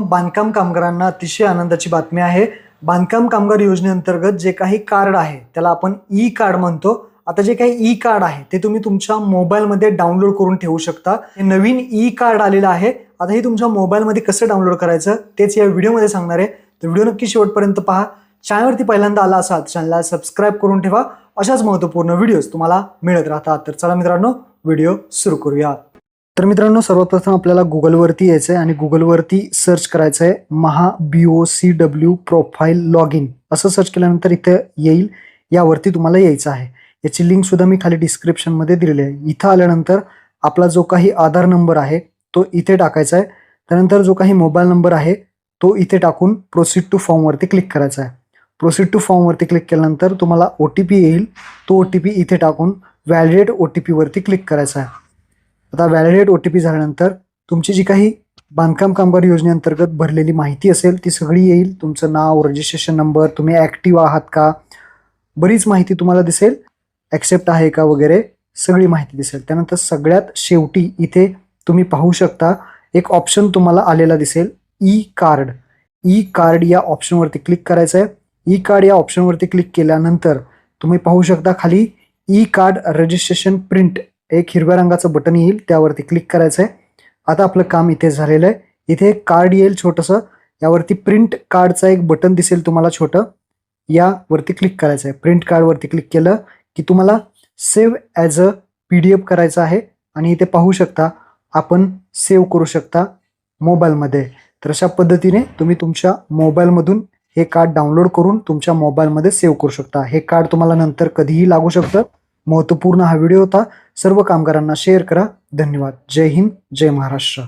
बांधकाम कामगारांना अतिशय आनंदाची बातमी आहे. बांधकाम कामगार योजनेअंतर्गत जे काही कार्ड आहे त्याला आपण ई कार्ड म्हणतो. आता जे काही ई कार्ड आहे ते तुम्ही तुमच्या मोबाईलमध्ये डाउनलोड करून ठेवू शकता. हे नवीन ई कार्ड आलेलं आहे. आता हे तुमच्या मोबाईलमध्ये कसं डाउनलोड करायचं तेच या व्हिडिओमध्ये सांगणार आहे. तर व्हिडिओ नक्की शेवटपर्यंत पहा. चॅनलवरती पहिल्यांदा आला असाल चॅनलला सबस्क्राईब करून ठेवा. अशाच महत्त्वपूर्ण व्हिडिओज तुम्हाला मिळत राहतात. तर चला मित्रांनो व्हिडिओ सुरू करूया. तर मित्रांनो सर्वप्रथम आपल्याला गुगलवरती यायचं आहे आणि गुगलवरती सर्च करायचं आहे Maha B O C W profile log in असं सर्च केल्यानंतर इथं येईल. यावरती तुम्हाला यायचं आहे. याची लिंक सुद्धा मी खाली डिस्क्रिप्शनमध्ये दिलेली आहे. इथं आल्यानंतर आपला जो काही आधार नंबर आहे तो इथे टाकायचा आहे. त्यानंतर जो काही मोबाईल नंबर आहे तो इथे टाकून प्रोसीड टू फॉर्मवरती क्लिक करायचा आहे. प्रोसीड टू फॉर्मवरती क्लिक केल्यानंतर तुम्हाला ओ टी पी येईल. तो ओ टी पी इथे टाकून व्हॅलिडेट ओ टी पीवरती क्लिक करायचा आहे. आता व्हॅलिडेट ओ टी पी झाल्यानंतर तुमची जी काही बांधकाम कामगार योजनेअंतर्गत भरलेली माहिती असेल ती सगळी येईल. तुमचं नाव रजिस्ट्रेशन नंबर तुम्ही ॲक्टिव्ह आहात का? बरीच माहिती तुम्हाला दिसेल. ॲक्सेप्ट आहे का वगैरे सगळी माहिती दिसेल. त्यानंतर सगळ्यात शेवटी इथे तुम्ही पाहू शकता एक ऑप्शन तुम्हाला आलेला दिसेल ई कार्ड ई कार्ड या ऑप्शनवरती क्लिक करायचं आहे ई कार्ड या ऑप्शनवरती क्लिक केल्यानंतर तुम्ही पाहू शकता खाली ई कार्ड रजिस्ट्रेशन प्रिंट एक हिरव्या रंगाचं बटन येईल त्यावरती क्लिक करायचं आहे आता आपलं काम इथे झालेलं आहे. इथे एक कार्ड येईल छोटंसं. यावरती प्रिंट कार्डचं एक बटन दिसेल तुम्हाला छोटं. यावरती क्लिक करायचं आहे प्रिंट कार्डवरती क्लिक केलं की तुम्हाला save as a P D F करायचं आहे. आणि इथे पाहू शकता आपण सेव्ह करू शकता मोबाईलमध्ये. तर अशा पद्धतीने तुम्ही तुमच्या मोबाईलमधून हे कार्ड डाउनलोड करून तुमच्या मोबाईलमध्ये सेव्ह करू शकता. हे कार्ड तुम्हाला नंतर कधीही लागू शकतं. महत्त्वपूर्ण हा व्हिडिओ होता. सर्व कामगारांना शेअर करा. धन्यवाद. जय हिंद. जय महाराष्ट्र.